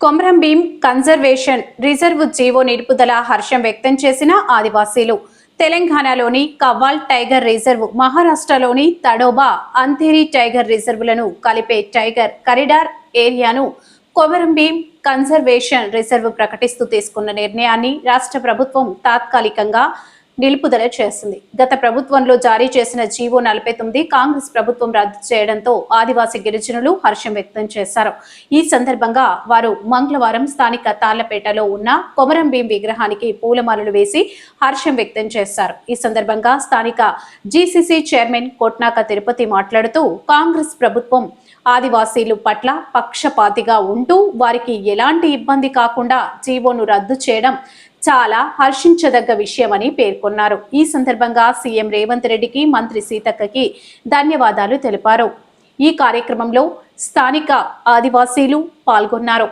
Komaram Bheem conservation reserve GO నిలుపుదల హర్షం వ్యక్తం చేసిన ఆదివాసీలు. తెలంగాణలోని కవ్వాల్ టైగర్ రిజర్వ్ మహారాష్ట్రలోని తడోబా అంధేరి టైగర్ రిజర్వులను కలిపే టైగర్ కరిడార్ ఏరియాను కొమరం భీం కన్జర్వేషన్ రిజర్వ్ ప్రకటిస్తూ తీసుకున్న నిర్ణయాన్ని రాష్ట్ర ప్రభుత్వం తాత్కాలికంగా నిలుపుదల చేసింది గత ప్రభుత్వంలో జారీ చేసిన జీవో నలభై తొమ్మిది కాంగ్రెస్ ప్రభుత్వం రద్దు చేయడంతో ఆదివాసీ గిరిజనులు హర్షం వ్యక్తం చేశారు. ఈ సందర్భంగా వారు మంగళవారం స్థానిక తాళ్ళపేటలో ఉన్న కొమరం భీం విగ్రహానికి పూలమాలలు వేసి హర్షం వ్యక్తం చేశారు. ఈ సందర్భంగా స్థానిక జీసీసీ చైర్మన్ కోట్నాక తిరుపతి మాట్లాడుతూ కాంగ్రెస్ ప్రభుత్వం ఆదివాసీలు పట్ల పక్షపాతిగా ఉంటూ వారికి ఎలాంటి ఇబ్బంది కాకుండా జీవోను రద్దు చేయడం చాలా హర్షించదగ్గ విషయమని పేర్కొన్నారు. ఈ సందర్భంగా సీఎం రేవంత్ రెడ్డికి మంత్రి సీతక్కకి ధన్యవాదాలు తెలిపారు. ఈ కార్యక్రమంలో స్థానిక ఆదివాసీలు పాల్గొన్నారు.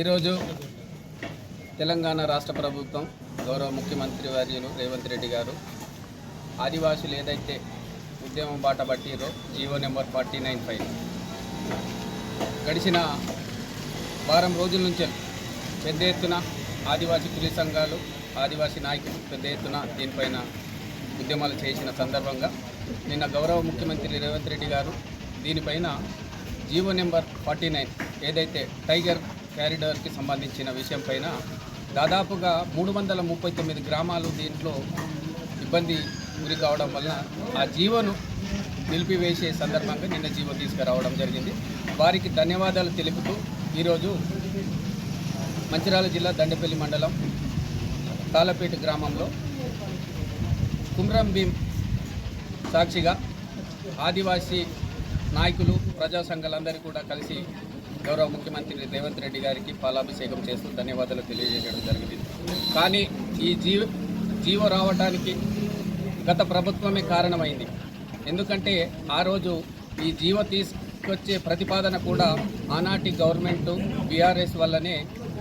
ఈరోజు తెలంగాణ రాష్ట్ర ప్రభుత్వం గౌరవ ముఖ్యమంత్రి వర్యులు రేవంత్ రెడ్డి గారు ఆదివాసులు ఏదైతే ఉద్యమం బాట పట్టిరో GO number forty nine five. గడిచిన వారం రోజుల నుంచి పెద్ద ఎత్తున ఆదివాసీ కులి సంఘాలు ఆదివాసీ నాయకులు పెద్ద ఎత్తున దీనిపైన ఉద్యమాలు చేసిన సందర్భంగా నిన్న గౌరవ ముఖ్యమంత్రి రేవంత్ రెడ్డి గారు దీనిపైన జీవో నెంబర్ ఫార్టీ నైన్ ఏదైతే టైగర్ క్యారిడార్కి సంబంధించిన విషయం పైన దాదాపుగా మూడు వందల ముప్పై తొమ్మిది గ్రామాలు దీంట్లో ఇబ్బంది గురి కావడం వలన ఆ జీవను నిలిపివేసే సందర్భంగా నిన్న జీవో తీసుకురావడం జరిగింది. వారికి ధన్యవాదాలు తెలుపుతూ ఈరోజు మంచిర్యాల జిల్లా దండపల్లి మండలం తాళపేట గ్రామంలో కుమ్రం భీం సాక్షిగా ఆదివాసీ నాయకులు ప్రజా సంఘాలందరూ కూడా కలిసి గౌరవ ముఖ్యమంత్రి రేవంత్ రెడ్డి గారికి పాలాభిషేకం చేస్తూ ధన్యవాదాలు తెలియజేయడం జరిగింది. కానీ ఈ జీవ జీవ రావడానికి గత ప్రభుత్వమే కారణమైంది. ఎందుకంటే ఆ రోజు ఈ జీవ తీసుకొచ్చే ప్రతిపాదన కూడా ఆనాటి గవర్నమెంట్ బీఆర్ఎస్ వల్లనే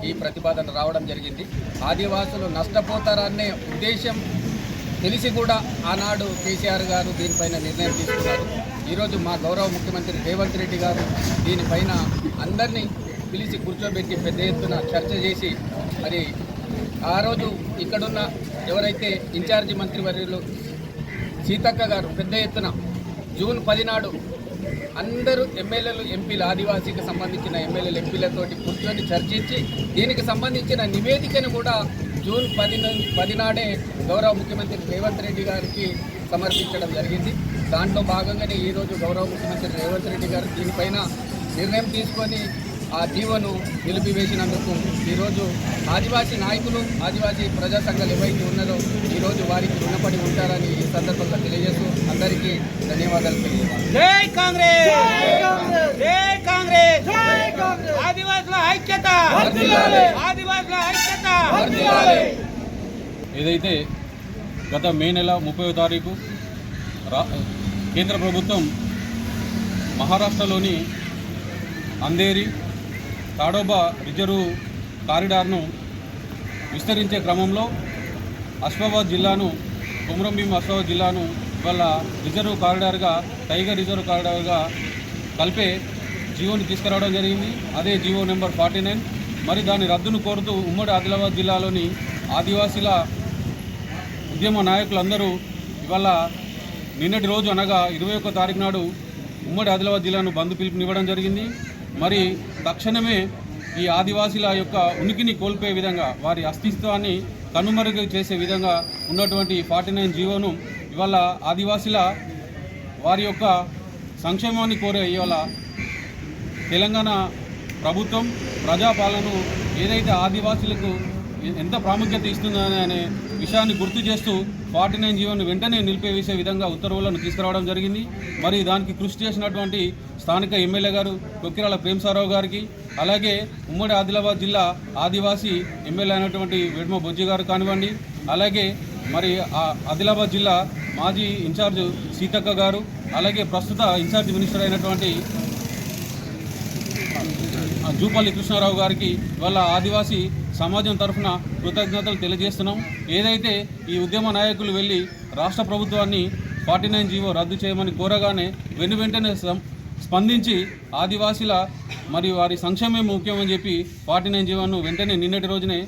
ఈ ప్రతిపాదన రావడం జరిగింది. ఆదివాసులు నష్టపోతారనే ఉద్దేశం తెలిసి కూడా ఆనాడు కేసీఆర్ గారు దీనిపైన నిర్ణయం తీసుకున్నారు. ఈరోజు మా గౌరవ ముఖ్యమంత్రి రేవంత్ రెడ్డి గారు దీనిపైన అందరినీ పిలిచి కూర్చోబెట్టి పెద్ద ఎత్తున చర్చ చేసి మరి ఆ రోజు ఇక్కడున్న ఎవరైతే ఇన్ఛార్జి మంత్రివర్యులు సీతక్క గారు పెద్ద ఎత్తున జూన్ పదినాడు అందరూ ఎమ్మెల్యేలు ఎంపీలు ఆదివాసీకి సంబంధించిన ఎమ్మెల్యేలు ఎంపీలతోటి కూర్చొని చర్చించి దీనికి సంబంధించిన నివేదికను కూడా జూన్ పది పదినాడే గౌరవ ముఖ్యమంత్రి రేవంత్ రెడ్డి గారికి సమర్పించడం జరిగింది. దాంట్లో భాగంగానే ఈరోజు గౌరవ ముఖ్యమంత్రి రేవంత్ రెడ్డి గారు దీనిపైన నిర్ణయం తీసుకొని ఆ జీవోను నిలిపివేసినందుకు ఈరోజు ఆదివాసీ నాయకులు ఆదివాసీ ప్రజా సంఘాలు ఏవైతే ఉన్నారో ఈరోజు వారికి రుణపడి ఉంటారని ఈ సందర్భంగా తెలియజేస్తూ అందరికీ ధన్యవాదాలు తెలియజేస్తాను జై కాంగ్రెస్! జై కాంగ్రెస్! ఆదివాసుల ఐక్యత! ఆదివాసుల ఐక్యత! ఏదైతే గత మే నెల ముప్పై తారీఖు రా కేంద్ర ప్రభుత్వం మహారాష్ట్రలోని అంధేరి తాడోబా రిజర్వ్ కారిడార్ను విస్తరించే క్రమంలో అశ్వాబాద్ జిల్లాను కుమరంభీం అశ్వాబాద్ జిల్లాను ఇవాళ రిజర్వ్ కారిడార్గా టైగర్ రిజర్వ్ కారిడార్గా కలిపే జీవోని తీసుకురావడం జరిగింది. అదే జీవో నెంబర్ ఫార్టీ నైన్. మరి దాని రద్దును కోరుతూ ఉమ్మడి ఆదిలాబాద్ జిల్లాలోని ఆదివాసీల ఉద్యమ నాయకులందరూ ఇవాళ నిన్నటి రోజు అనగా ఇరవై ఒక్క తారీఖు నాడు ఉమ్మడి ఆదిలాబాద్ జిల్లాను బంద్ పిలుపునివ్వడం జరిగింది. మరి తక్షణమే ఈ ఆదివాసీల యొక్క ఉనికిని కోల్పోయే విధంగా వారి అస్తిత్వాన్ని కనుమరుగు చేసే విధంగా ఉన్నటువంటి ఫార్టీ నైన్ జీవోను ఇవాళ ఆదివాసీల వారి యొక్క సంక్షేమాన్ని కోరే ఇవాళ తెలంగాణ ప్రభుత్వం ప్రజాపాలను ఏదైతే ఆదివాసీలకు ఎంత ప్రాముఖ్యత ఇస్తుందని అనే విషయాన్ని గుర్తు చేస్తూ ఫార్టీ నైన్ జీవోను వెంటనే నిలిపివేసే విధంగా ఉత్తర్వులను తీసుకురావడం జరిగింది. మరి దానికి కృషి చేసినటువంటి స్థానిక ఎమ్మెల్యే గారు కొక్కిరాల ప్రేమసారావు గారికి అలాగే ఉమ్మడి ఆదిలాబాద్ జిల్లా ఆదివాసీ ఎమ్మెల్యే అయినటువంటి వెడ్మ బొజ్జి గారు కానివ్వండి అలాగే మరి ఆదిలాబాద్ జిల్లా మాజీ ఇన్ఛార్జ్ సీతక్క గారు అలాగే ప్రస్తుత ఇన్ఛార్జ్ మినిస్టర్ అయినటువంటి జూపల్లి కృష్ణారావు గారికి వాళ్ళ ఆదివాసీ సమాజం తరఫున కృతజ్ఞతలు తెలియజేస్తున్నాం. ఏదైతే ఈ ఉద్యమ నాయకులు వెళ్ళి రాష్ట్ర ప్రభుత్వాన్ని ఫార్టీ నైన్ జీవో రద్దు చేయమని కోరగానే వెను వెంటనే సం- స్పందించి ఆదివాసీల మరియు వారి సంక్షేమం ముఖ్యమని చెప్పి ఫార్టీ నైన్ జీవోను వెంటనే నిన్నటి రోజునే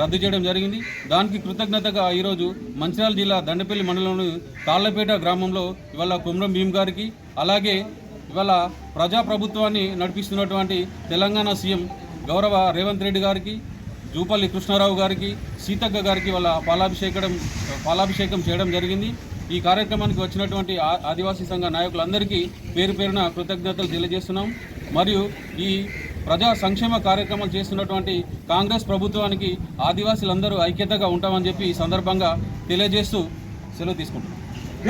రద్దు చేయడం జరిగింది. దానికి కృతజ్ఞతగా ఈరోజు మంచిర్యాల జిల్లా దండపల్లి మండలంలోని తాళ్ళపేట గ్రామంలో ఇవాళ కుమ్రం భీమ్ గారికి అలాగే ఇవాళ ప్రజాప్రభుత్వాన్ని నడిపిస్తున్నటువంటి తెలంగాణ సీఎం గౌరవ రేవంత్ రెడ్డి గారికి జూపల్లి కృష్ణారావు గారికి సీతక్క గారికి వాళ్ళ పాలాభిషేకం పాలాభిషేకం చేయడం జరిగింది. ఈ కార్యక్రమానికి వచ్చినటువంటి ఆదివాసీ సంఘ నాయకులందరికీ పేరు పేరున కృతజ్ఞతలు తెలియజేస్తున్నాం. మరియు ఈ ప్రజా సంక్షేమ కార్యక్రమాలు చేస్తున్నటువంటి కాంగ్రెస్ ప్రభుత్వానికి ఆదివాసీలందరూ ఐక్యతగా ఉంటామని చెప్పి ఈ సందర్భంగా తెలియజేస్తూ సెలవు తీసుకుంటున్నాం.